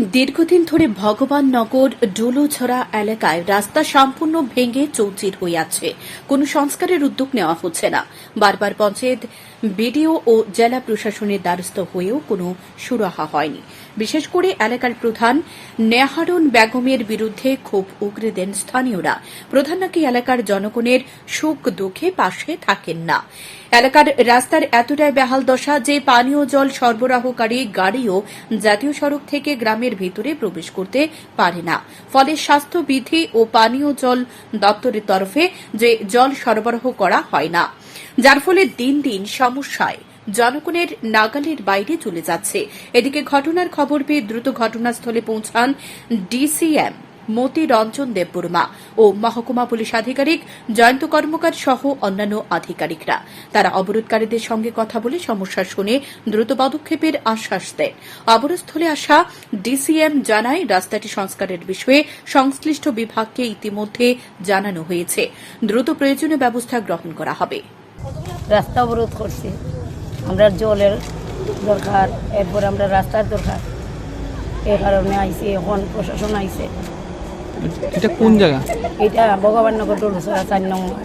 দীর্ঘদিন ধরে ভগবান নগর ডুলোছড়া এলাকায় রাস্তা সম্পূর্ণ ভেঙে চৌচির হয়ে আছে। কোনো সংস্কারের উদ্যোগ নেওয়া হচ্ছে না। বারবার পঞ্চায়েত, বিডিও ও জেলা প্রশাসনের দ্বারস্থ হয়েও কোনো সুরাহা হয়নি। বিশেষ করে এলাকার প্রধান নেহারুন বেগমের বিরুদ্ধে ক্ষোভ উগরে দেন স্থানীয়রা। প্রধান নাকি এলাকার জনগণের সুখ দুঃখে পাশে থাকেন না। এলাকার রাস্তার এতটাই বেহাল দশা যে পানীয় জল সরবরাহকারী গাড়িও জাতীয় সড়ক থেকে গ্রামের ভিতরে প্রবেশ করতে পারে না। ফলে স্বাস্থ্যবিধি ও পানীয় জল দপ্তরের তরফে যে জল সরবরাহ করা হয় না। যার ফলে দিন দিন সমস্যায় জনগণের নাগালের বাইরে চলে যাচ্ছে। এদিকে ঘটনার খবর পেয়ে দ্রুত ঘটনাস্থলে পৌঁছান ডিসিএম। মতি রঞ্জন দেববর্মা ও মহকুমা পুলিশ আধিকারিক জয়ন্ত কর্মকার সহ অন্যান্য আধিকারিকরা। তারা অবরোধকারীদের সঙ্গে কথা বলে সমস্যা শুনে দ্রুত পদক্ষেপের আশ্বাস দেন। অবরোধস্থলে আসা ডিসিএম জানায়, রাস্তাটি সংস্কারের বিষয়ে সংশ্লিষ্ট বিভাগকে ইতিমধ্যে জানানো হয়েছে। দ্রুত প্রয়োজনীয় ব্যবস্থা গ্রহণ করা হবে। রাস্তা অবরোধ করছি। আমরা জলের দরকার, এরপর আমরা রাস্তার দরকার। এই কারণে আইসি, এখন প্রশাসন আইসে। এটা কোন জায়গা? এটা ভগবাননগর ডোলসরা চার নম্বর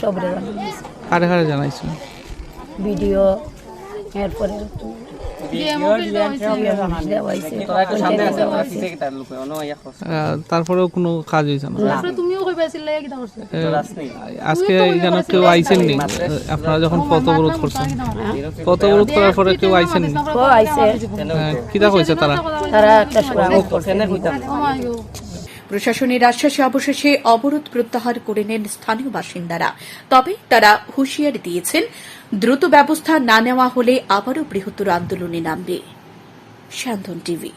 সবরে কারে কারে জানাইছিল ভিডিও এরপরে তারপরেও কোনো কাজ হয়েছে না? না, আজকে এখানে কেউ আইসেননি আপনারা যখন পথ অবরোধ করছেন। পথ অবরোধ করার পরে কেউ আইসেননি ও আইসে আহ, কিতা কইছে তারা? একটা প্রশাসনের আশ্বাসে অবশেষে অবরোধ প্রত্যাহার করে নেন স্থানীয় বাসিন্দারা। তবে তারা হুঁশিয়ারি দিয়েছেন, দ্রুত ব্যবস্থা না নেওয়া হলে আবারও বৃহত্তর আন্দোলনে নামবে। টিভি।